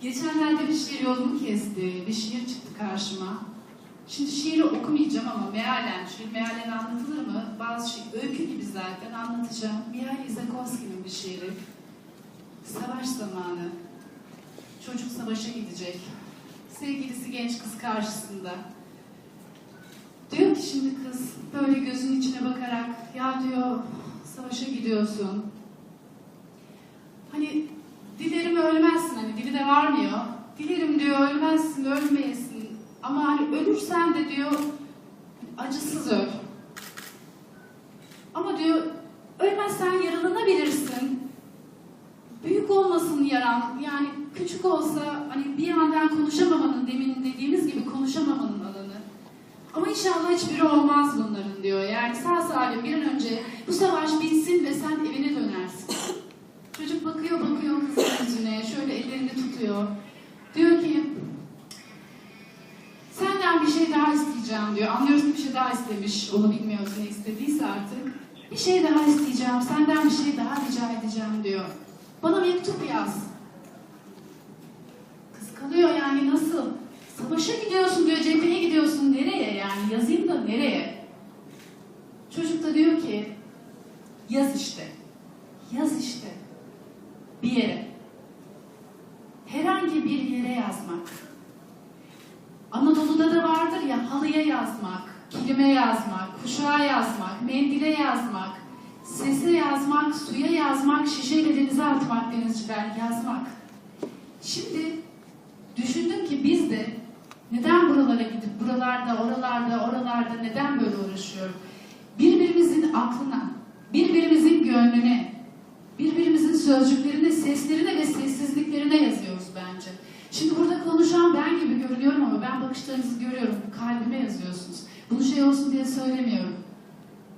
Geçenlerde bir şiir yolumu kesti. Bir şiir çıktı karşıma. Şimdi şiiri okumayacağım ama mealen, şiir mealen anlatılır mı? Bazı şey, öykü gibi zaten anlatacağım. Mihail Isakovski'nin bir şiiri. Savaş zamanı. Çocuk savaşa gidecek. Sevgilisi genç kız karşısında. Diyor ki şimdi kız böyle gözün içine bakarak ya diyor savaşa gidiyorsun. Hani dilerim ölmezsin hani dili de varmıyor. Dilerim diyor ölmezsin ölmeyesin ama hani ölürsen de diyor acısız öl. Ama diyor ölmezsen yaralanabilirsin. Büyük olmasın yaran yani küçük olsa hani bir yandan konuşamamanın demin dediğimiz gibi konuşamamanın alanı. Ama inşallah hiçbiri olmaz bunların diyor. Yani sağ salim bir an önce bu savaş bitsin ve sen evine dönersin. Çocuk bakıyor bakıyor kızın yüzüne, şöyle ellerini tutuyor. Bir şey daha isteyeceğim diyor. Anlıyoruz ki bir şey daha istemiş, onu bilmiyoruz ne istediyse artık. Bir şey daha isteyeceğim, senden bir şey daha rica edeceğim diyor. Bana mektup yaz. Kız kalıyor yani nasıl? Savaşa gidiyorsun diyor, cepheye gidiyorsun. Nereye yani? Yazayım da nereye? Çocuk da diyor ki, yaz işte. Yaz işte. Bir yere. Herhangi bir yere yazmak. Anadolu'da da vardır ya halıya yazmak, kilime yazmak, kuşağa yazmak, mendile yazmak, sese yazmak, suya yazmak, şişeyle denize atmak denizciler yazmak. Şimdi düşündüm ki biz de neden buralara gidip buralarda, oralarda, oralarda neden böyle uğraşıyoruz? Birbirimizin aklına, birbirimizin gönlüne, birbirimizin sözcüklerine, seslerine ve sessizliklerine yazıyoruz bence. Şimdi burada konuşan ben gibi görünüyorum ama ben bakışlarınızı görüyorum. Kalbime yazıyorsunuz. Bunu şey olsun diye söylemiyorum.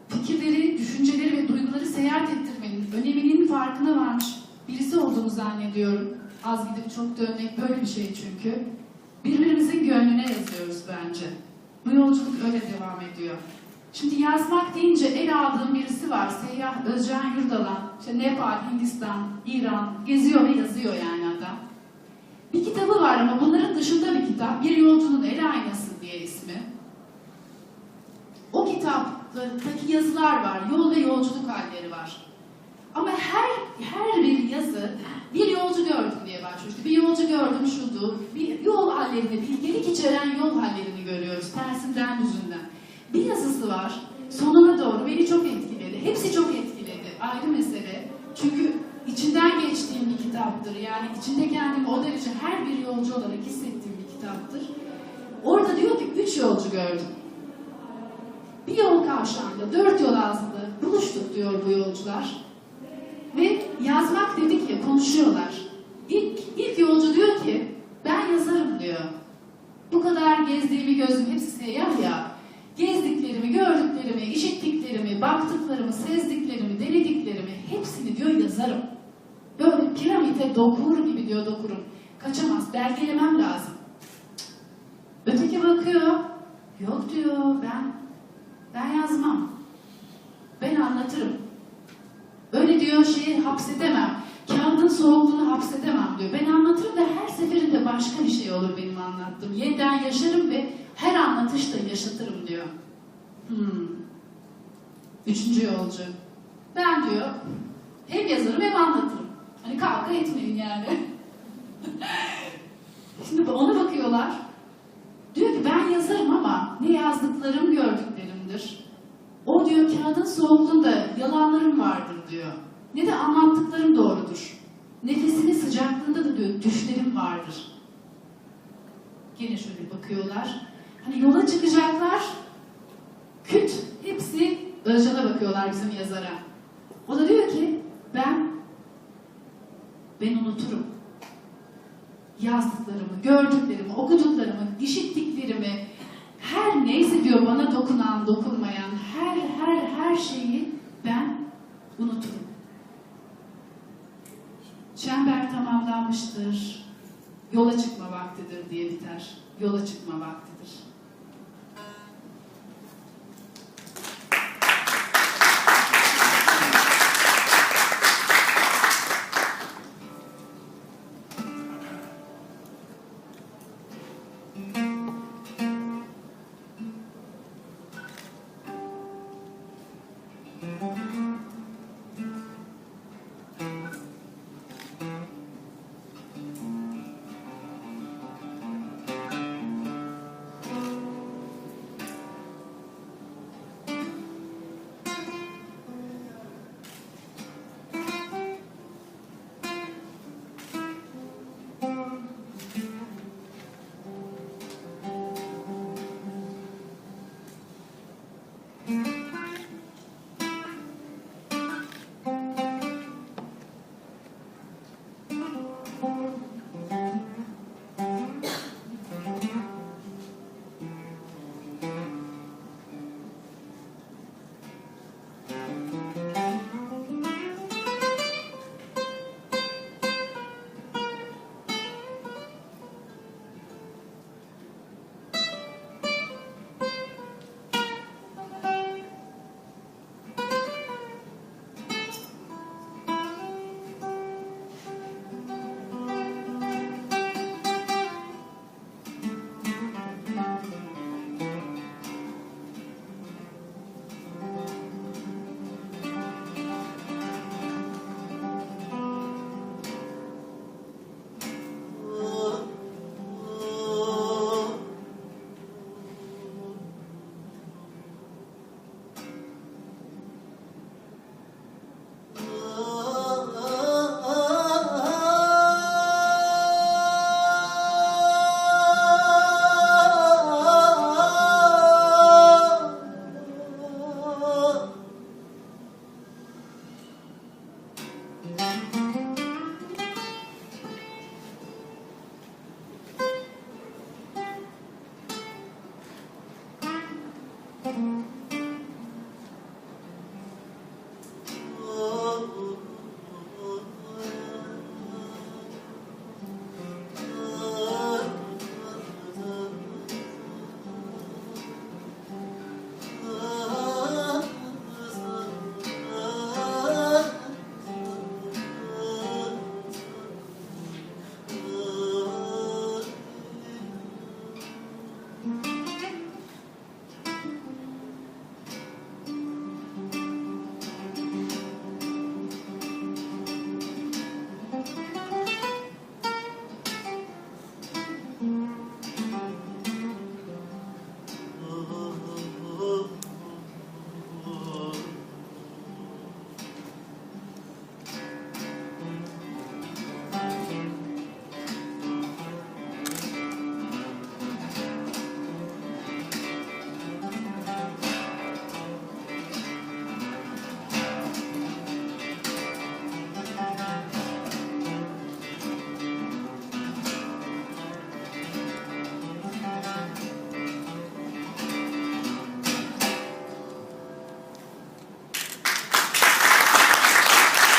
Fikirleri, düşünceleri ve duyguları seyahat ettirmenin öneminin farkına varmış birisi olduğumu zannediyorum. Az gidip çok dönmek böyle bir şey çünkü. Birbirimizin gönlüne yazıyoruz bence. Bu yolculuk öyle devam ediyor. Şimdi yazmak deyince el aldığım birisi var. Seyyah Özcan Yurdalan. İşte Nepal, Hindistan, İran geziyor ve yazıyor yani adam. Bir kitabı var ama bunların dışında bir kitap. Bir Yolcunun El Aynası diye ismi. O kitaptaki yazılar var. Yol ve yolculuk halleri var. Ama her her bir yazı bir yolcu gördüm diye başlıyor. Bir yolcu gördüm şudu. Bir yol hallerini, bilgelik içeren yol hallerini görüyoruz. Tersinden düzünden. Bir yazısı var. Sonuna doğru beni çok etkiledi. Hepsi çok etkiledi. Ayrı mesele. Çünkü içinden geçtiğim bir kitaptır. Yani içinde kendimi o derece her bir yolcu olarak hissettiğim bir kitaptır. Orada diyor ki üç yolcu gördüm. Bir yol kavşağında, dört yol ağzında buluştuk diyor bu yolcular. Ve yazmak dedik ya, konuşuyorlar. İlk, ilk yolcu diyor ki, ben yazarım diyor. Bu kadar gezdiğimi gözüm hepsi seyyah ya. Gezdiklerimi, gördüklerimi, işittiklerimi, baktıklarımı, sezdiklerimi, denediklerimi hepsini diyor yazarım. Böyle piramide dokur gibi diyor dokurum. Kaçamaz, belgelemem lazım. Öteki bakıyor, yok diyor ben, ben yazmam. Ben anlatırım. Öyle diyor şeyi hapsedemem. Kağıdın soğukluğunu hapsedemem diyor. Ben anlatırım da her seferinde başka bir şey olur benim anlattığım. Yeniden yaşarım ve her anlatışta yaşatırım diyor. Hmm. Üçüncü yolcu. Ben diyor hem yazarım hem anlatırım. Hani kavga etmeyin yani. Şimdi ona bakıyorlar. Diyor ki ben yazarım ama ne yazdıklarım gördüklerimdir. O diyor kağıdın soğukluğunda yalanlarım vardır diyor. Ne de anlattıklarım doğrudur. Nefesinin sıcaklığında da diyor düşlerim vardır. Gene şöyle bakıyorlar. Hani yola çıkacaklar. Küt hepsi Özcan'a bakıyorlar bizim yazara. O da diyor ki ben ben unuturum. Yazdıklarımı, gördüklerimi, okuduklarımı, işittiklerimi, her neyse diyor bana dokunan, dokunmayan her her her şeyi ben unuturum. Çember tamamlanmıştır. Yola çıkma vaktidir diye biter. Yola çıkma vaktidir.